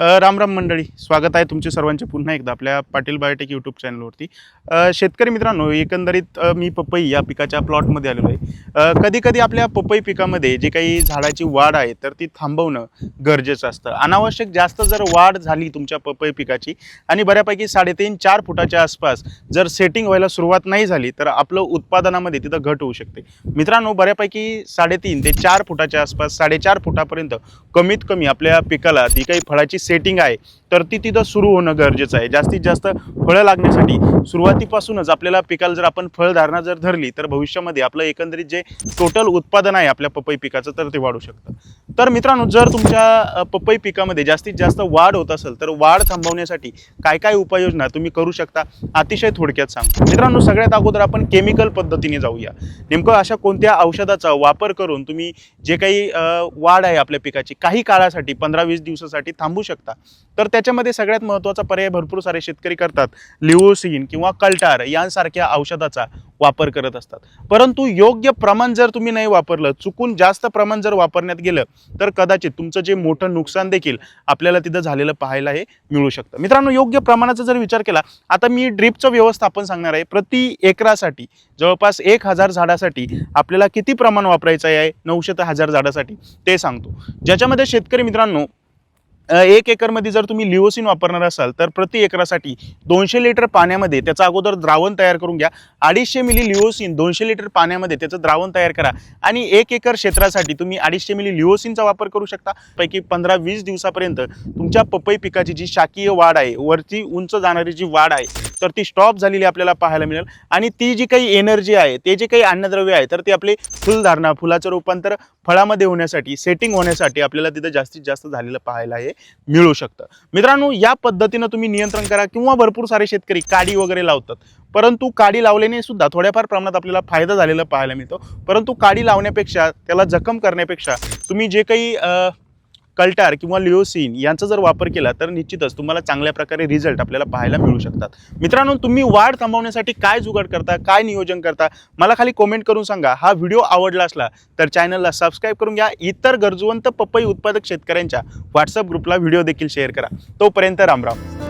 राम राम मंडळी स्वागत आहे तुमचे सर्वांचे पुन्हा एकदा आपल्या पाटील बायोटेक यूट्यूब चॅनलवरती शेतकरी मित्रांनो एकंदरीत मी पपई या पिकाच्या प्लॉटमध्ये आलेलो आहे. कधी कधी आपल्या पपई पिकामध्ये जे काही झाडाची वाढ आहे तर ती थांबवणं गरजेचं असतं. अनावश्यक जास्त जर वाढ झाली तुमच्या पपई पिकाची आणि बऱ्यापैकी साडेतीन चार फुटाच्या आसपास जर सेटिंग व्हायला सुरुवात नाही झाली तर आपलं उत्पादनामध्ये तिथं घट होऊ शकते. मित्रांनो बऱ्यापैकी साडेतीन ते चार फुटाच्या आसपास साडेचार फुटापर्यंत कमीत कमी आपल्या पिकाला जी काही फळाची सेटिंग आहे तर ती तिथं सुरू होणं गरजेचं आहे. जास्तीत जास्त फळं लागण्यासाठी सुरुवातीपासूनच आपल्याला पिकाला जर आपण फळधारणा जर धरली तर भविष्यामध्ये आपलं एकंदरीत जे टोटल उत्पादन आहे आपल्या पपई पिकाचं तर ते वाढू शकतं. तर मित्रांनो जर तुमच्या पपई पिकामध्ये जास्तीत जास्त वाढ होत असेल तर वाढ थांबवण्यासाठी काय काय उपाययोजना तुम्ही करू शकता अतिशय थोडक्यात सांग मित्रांनो सगळ्यात अगोदर आपण केमिकल पद्धतीने जाऊया. नेमकं अशा कोणत्या औषधाचा वापर करून तुम्ही जे काही वाढ आहे आपल्या पिकाची काही काळासाठी पंधरा वीस दिवसासाठी थांबू शकता? तर त्याच्यामध्ये सगळ्यात महत्त्वाचा पर्याय भरपूर सारे शेतकरी करतात. लिओसिन किंवा कल्टार यांसारख्या औषधाचा वापर करत असतात. परंतु योग्य प्रमाण जर तुम्ही नाही वापरलं चुकून जास्त प्रमाण जर वापरण्यात गेलं तर कदाचित तुमचं जे मोठं नुकसान देखील आपल्याला तिथं झालेलं पाहायला हे मिळू शकतं. मित्रांनो योग्य प्रमाणाचा जर विचार केला आता मी ड्रीपचं व्यवस्थापन सांगणार आहे. प्रति एकरासाठी जवळपास एक हजार झाडासाठी आपल्याला किती प्रमाण वापरायचं आहे? नऊशे ते हजार झाडासाठी ते सांगतो. ज्याच्यामध्ये शेतकरी मित्रांनो एक एकरमध्ये जर तुम्ही लिओसिन वापरणार असाल तर प्रति एकरासाठी दोनशे लिटर पाण्यामध्ये त्याचा अगोदर द्रावण तयार करून घ्या. अडीचशे मिली लिओसिन दोनशे लिटर पाण्यामध्ये त्याचं द्रावण तयार करा. आणि एक एकर क्षेत्रासाठी तुम्ही अडीचशे मिली लिओसिनचा वापर करू शकता. पैकी पंधरा वीस दिवसापर्यंत तुमच्या पपई पिकाची जी शाकीय वाढ आहे वरती उंच जाणारी जी वाढ आहे तर ती स्टॉप झालेली आपल्याला पाहायला मिळेल. आणि ती जी काही एनर्जी आहे ते जे काही अन्नद्रव्य आहे तर ते आपले फुलधारणा फुलाचं रूपांतर फळामध्ये होण्यासाठी सेटिंग होण्यासाठी आपल्याला तिथं जास्तीत जास्त झालेलं पाहायला हे मिळू शकतं. मित्रांनो या पद्धतीनं तुम्ही नियंत्रण करा किंवा भरपूर सारे शेतकरी काडी वगैरे लावतात. परंतु काडी लावल्याने सुद्धा थोड्याफार प्रमाणात आपल्याला फायदा झालेला पाहायला मिळतो. परंतु काडी लावण्यापेक्षा त्याला जखम करण्यापेक्षा तुम्ही जे काही कल्टार किंवा लिओसिन यांचा जर वापर केला तर निश्चितच तुम्हाला चांगल्या प्रकारे रिझल्ट आपल्याला पाहायला मिळू शकतात. मित्रांनो तुम्ही वाढ थांबवण्यासाठी काय जुगाड करता काय नियोजन करता मला खाली कॉमेंट करून सांगा. हा व्हिडिओ आवडला असला तर चॅनलला सबस्क्राईब करून घ्या. इतर गरजवंत पपई उत्पादक शेतकऱ्यांच्या व्हॉट्सअप ग्रुपला व्हिडिओ देखील शेअर करा. तोपर्यंत रामराम.